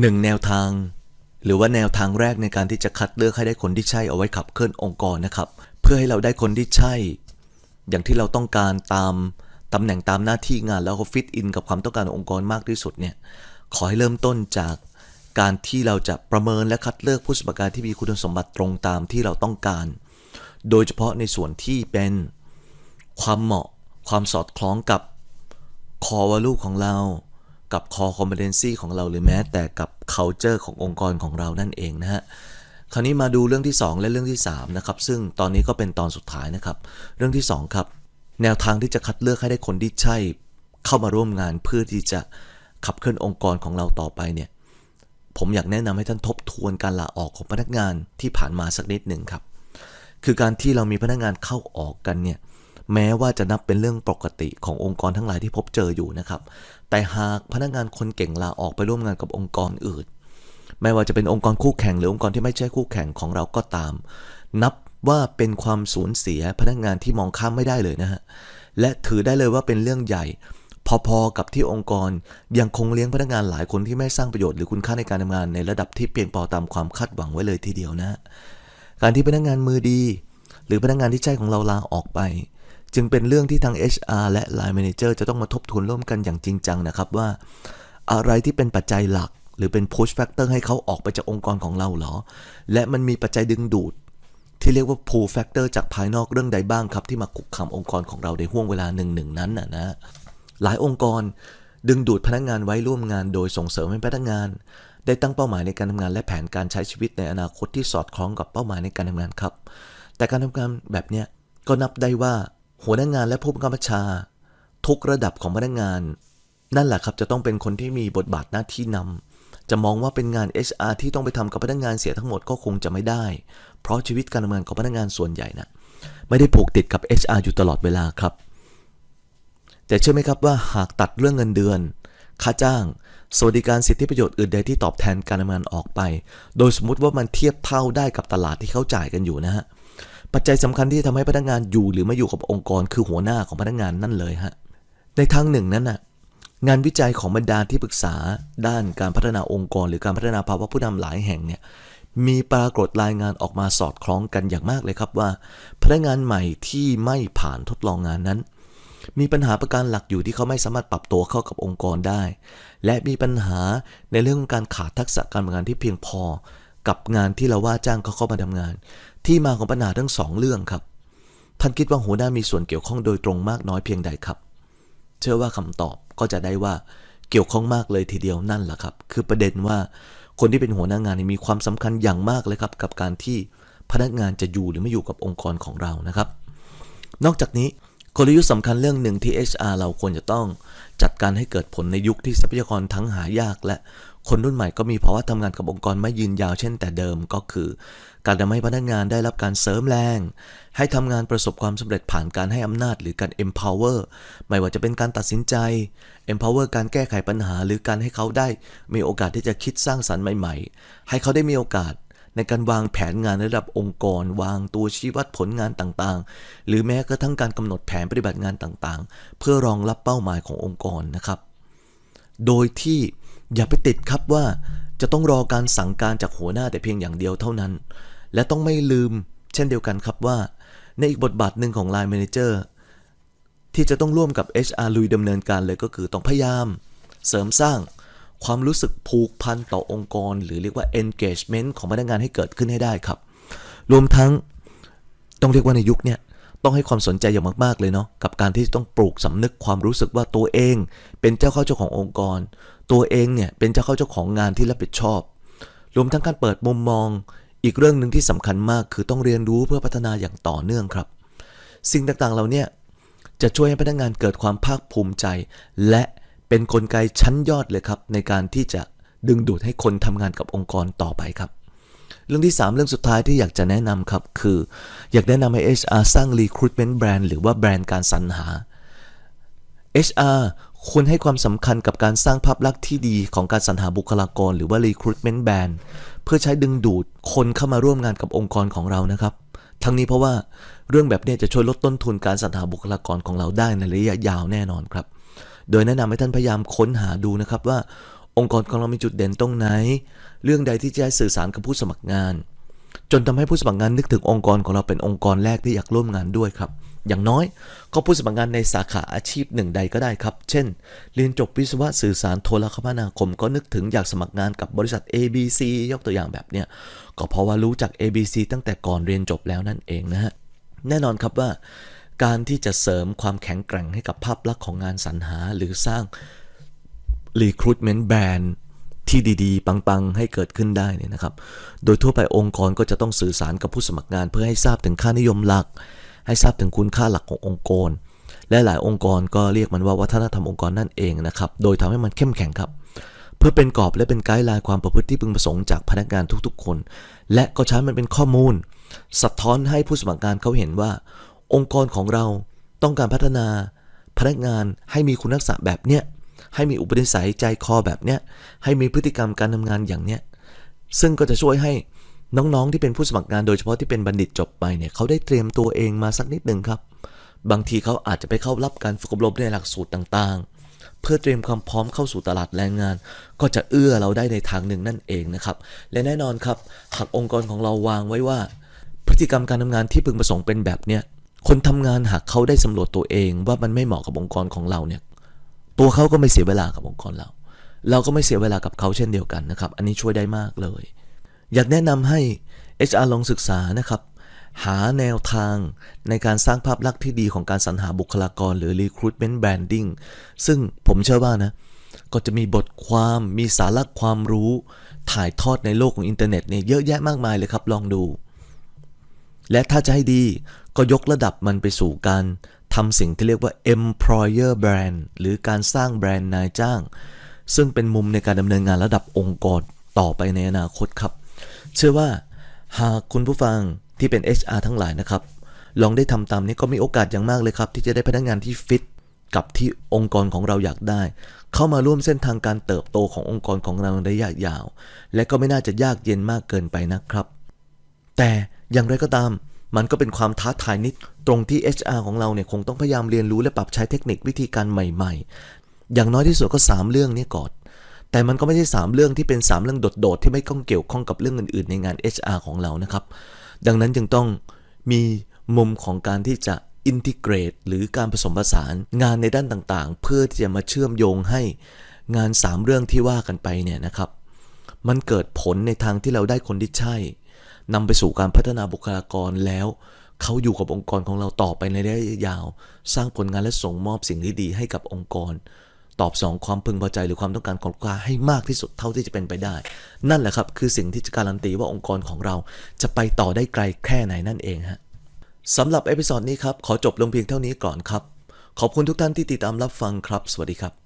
หนึ่งแนวทาง หรือว่าแนวทางแรกในการที่จะคัดเลือกให้ได้คนที่ใช่เอาไว้ขับเคลื่อนองค์กรนะครับ เพื่อให้เราได้คนที่ใช่ อย่างที่เราต้องการตามตำแหน่งตามหน้าที่งานแล้วก็ฟิตอินกับความต้องการขององค์กรมากที่สุดเนี่ยขอให้เริ่มต้นจากการที่เราจะประเมินและคัดเลือกผู้สมัครการที่มีคุณสมบัติตรงตามที่เราต้องการ โดยเฉพาะในส่วนที่เป็นความเหมาะความสอดคล้องกับ core value ของเรา กับ core competency ของเราหรือแม้แต่กับ culture ขององค์กรของเรานั่นเองนะฮะคราวนี้มาดูเรื่องที่ 2 และเรื่องที่3นะครับซึ่งตอนนี้ก็เป็นตอนสุดท้ายนะครับ เรื่องที่ 2 ครับ แนวทางที่จะคัดเลือกให้ได้คนที่ใช่ เข้ามาร่วมงานเพื่อที่จะขับเคลื่อนองค์กรของเราต่อไปเนี่ยผมอยากแนะนำให้ท่านทบทวนการลาออกของพนักงานที่ผ่านมาสักนิดหนึ่งครับ คือการที่เรามีพนักงานเข้าออกกันเนี่ย แม้ว่าจะนับเป็นเรื่องปกติขององค์กรทั้งหลายที่พบเจออยู่นะครับ แต่หากพนักงานคนเก่งลาออกไปร่วมงานกับองค์กรอื่น ไม่ว่าจะเป็นองค์กรคู่แข่งหรือองค์กรที่ไม่ใช่คู่แข่งของเราก็ตาม นับว่าเป็นความสูญเสียพนักงานที่มองข้ามไม่ได้เลยนะฮะ และถือได้เลยว่าเป็นเรื่องใหญ่ พอๆกับที่องค์กรยังคงเลี้ยงพนักงานหลายคนที่ไม่สร้างประโยชน์หรือคุณค่าในการทำงานในระดับที่เพียงพอตามความคาดหวังไว้เลยทีเดียวนะฮะการที่พนักงานมือดี หรือพนักงานที่ใช่ของเราลาออกไป จึงเป็นเรื่องที่ทาง HR และ Line Manager จะต้องมาทบทวนร่วมกันอย่างจริงจังนะครับว่า อะไรที่เป็นปัจจัยหลัก หรือเป็น push factor ให้เขาออกไปจากองค์กรของเราเหรอ และมันมีปัจจัยดึงดูด ที่เรียกว่า pull factor จากภายนอกเรื่องใดบ้างครับ ที่มาคุกคามองค์กรของเราในห่วงเวลาหนึ่งหนึ่งนั้นนะนะหลายองค์กรดึงดูดพนักงานไว้ร่วมงานโดยส่งเสริมให้พนักงาน ได้ตั้งเป้าหมายในการทำงานและแผนการใช้ชีวิตในอนาคตที่สอดคล้องกับเป้าหมายในการทำงานครับ แต่การทำงานแบบเนี้ยก็นับได้ว่า หัวหน้างานและผู้บังคับบัญชา ทุกระดับของพนักงาน นั่นแหละครับจะต้องเป็นคนที่มีบทบาทหน้าที่นำจะมองว่าเป็นงาน HR ที่ต้องไปทำกับพนักงานเสียทั้งหมดก็คงจะไม่ได้ เพราะชีวิตการทำงานของพนักงานส่วนใหญ่นะไม่ได้ผูกติดกับ HR อยู่ตลอดเวลาครับ แต่เชื่อไหมครับว่าหากตัดเรื่องเงินเดือน ค่าจ้าง สวัสดิการสิทธิประโยชน์อื่นใดที่ตอบแทนการทำงานออกไป โดยสมมุติว่ามันเทียบเท่าได้กับตลาดที่เขาจ่ายกันอยู่นะฮะ ปัจจัยสำคัญที่ทำให้พนักงานอยู่หรือไม่อยู่กับองค์กร คือหัวหน้าของพนักงานนั่นเลยฮะ ในทางหนึ่งนั้นน่ะงานวิจัยของบรรดาที่ปรึกษาด้านการพัฒนาองค์กร หรือการพัฒนาภาวะผู้นำหลายแห่งเนี่ยมีปรากฏรายงานออกมาสอดคล้องกันอย่างมากเลยครับว่า พนักงานใหม่ที่ไม่ผ่านทดลองงานนั้น มีปัญหาประการหลักอยู่ที่เขาไม่สามารถปรับตัวเข้ากับองค์กรได้ และมีปัญหาในเรื่องของการขาดทักษะการทำงานที่เพียงพอ กับงานที่เราว่าจ้างเขาเข้ามาทำงาน ที่มาของปัญหาทั้งสองเรื่องครับ ท่านคิดว่าหัวหน้ามีส่วนเกี่ยวข้องโดยตรงมากน้อยเพียงใดครับ เชื่อว่าคำตอบก็จะได้ว่าเกี่ยวข้องมากเลยทีเดียวนั่นแหละครับ คือประเด็นว่าคนที่เป็นหัวหน้างานนี่มีความสำคัญอย่างมากเลยครับ กับการที่พนักงานจะอยู่หรือไม่อยู่กับองค์กรของเรานะครับ นอกจากนี้กลยุทธ์สำคัญเรื่องหนึ่งที่ HR เราควรจะต้องจัดการให้เกิดผลในยุคที่ทรัพยากรทั้งหายากและ คนรุ่นใหม่ก็มีภาวะทำงานกับองค์กรไม่ยืนยาวเช่นแต่เดิมก็คือ การทำให้พนักงานได้รับการเสริมแรง ให้ทำงานประสบความสำเร็จผ่านการให้อำนาจหรือการ empower ไม่ว่าจะเป็นการตัดสินใจ empower การแก้ไขปัญหา หรือการให้เขาได้มีโอกาสที่จะคิดสร้างสรรค์ใหม่ ๆ ให้เขาได้มีโอกาสในการวางแผนงานระดับองค์กร วางตัวชี้วัดผลงานต่างๆ หรือแม้กระทั่งการกำหนดแผนปฏิบัติงานต่างๆ เพื่อรองรับเป้าหมายขององค์กรนะครับ โดยที่ อย่าไปติดครับว่าจะต้องรอการสั่งการจากหัวหน้าแต่เพียงอย่างเดียวเท่านั้น และต้องไม่ลืมเช่นเดียวกันครับว่า ในอีกบทบาทหนึ่งของ Line Manager ที่จะต้องร่วมกับ HR ลุยดำเนินการเลยก็คือต้องพยายาม เสริมสร้างความรู้สึกผูกพันต่อองค์กร หรือเรียกว่า engagement ของพนักงานให้เกิดขึ้นให้ได้ครับ รวมทั้งต้องเรียกว่าในยุคเนี้ย ต้องให้ความสนใจอย่างมาก ๆ เลยเนาะกับการที่ต้องปลูกสำนึกความรู้สึกว่าตัวเอง เป็นเจ้าเข้าเจ้าขององค์กร ตัวเองเนี่ยเป็นเจ้าเข้าเจ้าของงานที่รับผิดชอบ รวมทั้งการเปิดมุมมอง อีกเรื่องหนึ่งที่สำคัญมากคือต้องเรียนรู้เพื่อพัฒนาอย่างต่อเนื่องครับ สิ่งต่างๆเหล่าเนี้จะช่วยให้พนักงานเกิดความภาคภูมิใจ และเป็นนกลไกชั้นยอดเลยครับ ในการที่จะดึงดูดให้คนทำงานกับองค์กรต่อไปครับ เรื่องที่ 3 เรื่องสุดท้ายที่อยากจะแนะนำครับ คืออยากแนะนำให้ HR สร้าง recruitment brand หรือว่าแบรนด์การสรรหา HR ควรให้ความสำคัญกับการสร้างภาพลักษณ์ที่ดีของการสรรหาบุคลากร หรือว่า recruitment brand เพื่อใช้ดึงดูดคนเข้ามาร่วมงานกับองค์กรของเรานะครับ ทั้งนี้เพราะว่าเรื่องแบบนี้จะช่วยลดต้นทุนการสรรหาบุคลากรของเราได้ในระยะยาวแน่นอนครับ โดยแนะนำให้ท่านพยายามค้นหาดูนะครับว่า องค์กรของเรามีจุดเด่นตรงไหน เรื่องใดที่จะให้สื่อสารกับผู้สมัครงาน จนทำให้ผู้สมัครงานนึกถึงองค์กรของเราเป็นองค์กรแรกที่อยากร่วมงานด้วยครับ อย่างน้อยก็ผู้สมัครงานในสาขาอาชีพหนึ่งใดก็ได้ครับ เช่น เรียนจบวิศวะสื่อสารโทรคมนาคม ก็นึกถึงอยากสมัครงานกับบริษัท ABC ยกตัวอย่างแบบเนี้ยก็เพราะว่ารู้จัก ABC ตั้งแต่ก่อนเรียนจบแล้วนั่นเองนะฮะแน่นอนครับว่าการที่จะเสริมความแข็งแกร่งให้กับภาพลักษณ์ของงานสรรหา หรือสร้าง recruitment brand ที่ดีๆ ปังๆ ให้เกิดขึ้นได้เนี่ยนะครับ โดยทั่วไปองค์กรก็จะต้องสื่อสารกับผู้สมัครงาน เพื่อให้ทราบถึงค่านิยมหลัก ให้ทราบถึงคุณค่าหลักขององค์กร และหลายองค์กรก็เรียกมันว่าวัฒนธรรมองค์กรนั่นเองนะครับ โดยทำให้มันเข้มแข็งครับ เพื่อเป็นกรอบและเป็นไกด์ไลน์ความประพฤติที่พึงประสงค์จากพนักงานทุกๆ คน และก็ใช้มันเป็นข้อมูล สะท้อนให้ผู้สมัครงานเขาเห็นว่า องค์กรของเราต้องการพัฒนาพนักงานให้มีคุณลักษณะแบบเนี้ย ให้มีอุปนิสัยใจคอแบบเนี้ยให้มีพฤติกรรมการทำงานอย่างเนี้ยซึ่งก็จะช่วยให้น้องๆที่เป็นผู้สมัครงานโดยเฉพาะที่เป็นบัณฑิตจบไปเนี่ยเขาได้เตรียมตัวเองมาสักนิดหนึ่งครับ บางทีเขาอาจจะไปเข้ารับการฝึกอบรมในหลักสูตรต่างๆ เพื่อเตรียมความพร้อมเข้าสู่ตลาดแรงงาน ก็จะเอื้อเราได้ในทางหนึ่งนั่นเองนะครับและแน่นอนครับหากองค์กรของเราวางไว้ว่า พฤติกรรมการทำงานที่พึงประสงค์เป็นแบบเนี้ยคนทำงานหากเขาได้สำรวจตัวเองว่ามันไม่เหมาะกับองค์กรของเราเนี่ย ตัวเขาก็ไม่เสียเวลากับองค์กรเรา เราก็ไม่เสียเวลากับเขาเช่นเดียวกันนะครับ อันนี้ช่วยได้มากเลย อยากแนะนำให้ HR ลองศึกษานะครับ หาแนวทางในการสร้างภาพลักษณ์ที่ดีของการสรรหาบุคลากรหรือ recruitment branding ซึ่งผมเชื่อว่านะ ก็จะมีบทความมีสาระความรู้ ถ่ายทอดในโลกของอินเทอร์เน็ตเนี่ยเยอะแยะมากมายเลยครับลองดู และถ้าจะให้ดีก็ยกระดับมันไปสู่การ ทำสิ่งที่เรียกว่า employer brand หรือการสร้างแบรนด์นายจ้าง ซึ่งเป็นมุมในการดำเนินงานระดับองค์กรต่อไปในอนาคตครับ เชื่อว่าหากคุณผู้ฟังที่เป็น HR ทั้งหลายนะครับ ลองได้ทำตามนี้ก็มีโอกาสอย่างมากเลยครับ ที่จะได้พนักงานที่ฟิตกับที่องค์กรของเราอยากได้ เข้ามาร่วมเส้นทางการเติบโตขององค์กรของเราในระยะยาว และก็ไม่น่าจะยากเย็นมากเกินไปนะครับ แต่อย่างไรก็ตาม มันก็เป็นความท้าทายนิดตรงที่ HR ของเราเนี่ยคงต้องพยายามเรียนรู้และปรับใช้เทคนิควิธีการใหม่ ๆ อย่างน้อยที่สุดก็ 3 เรื่องนี้ก่อน แต่มันก็ไม่ใช่ 3 เรื่องที่เป็น 3 เรื่องโดดๆที่ไม่ต้องเกี่ยวข้องกับเรื่องอื่นๆ ในงาน HR ของเรานะครับ ดังนั้นจึงต้องมีมุมของการที่จะอินทิเกรตหรือการผสมผสานงานในด้านต่างๆ เพื่อที่จะมาเชื่อมโยงให้งาน 3 เรื่องที่ว่ากันไปเนี่ยนะครับ มันเกิดผลในทางที่เราได้คนที่ใช่ นำไปสู่การพัฒนาบุคลากรแล้วเขาอยู่กับองค์กรของเราต่อไปในระยะยาว สร้างผลงานและส่งมอบสิ่งที่ดีให้กับองค์กร ตอบสนองความพึงพอใจหรือความต้องการของลูกค้าให้มากที่สุดเท่าที่จะเป็นไปได้ นั่นแหละครับคือสิ่งที่จะการันตีว่าองค์กรของเราจะไปต่อได้ไกลแค่ไหนนั่นเองฮะสำหรับเอพิ o d ดนี้ครับขอจบลงเพียงเท่านี้ก่อนครับ ขอบคุณทุกท่านที่ติดตามรับฟังครับ สวัสดีครับ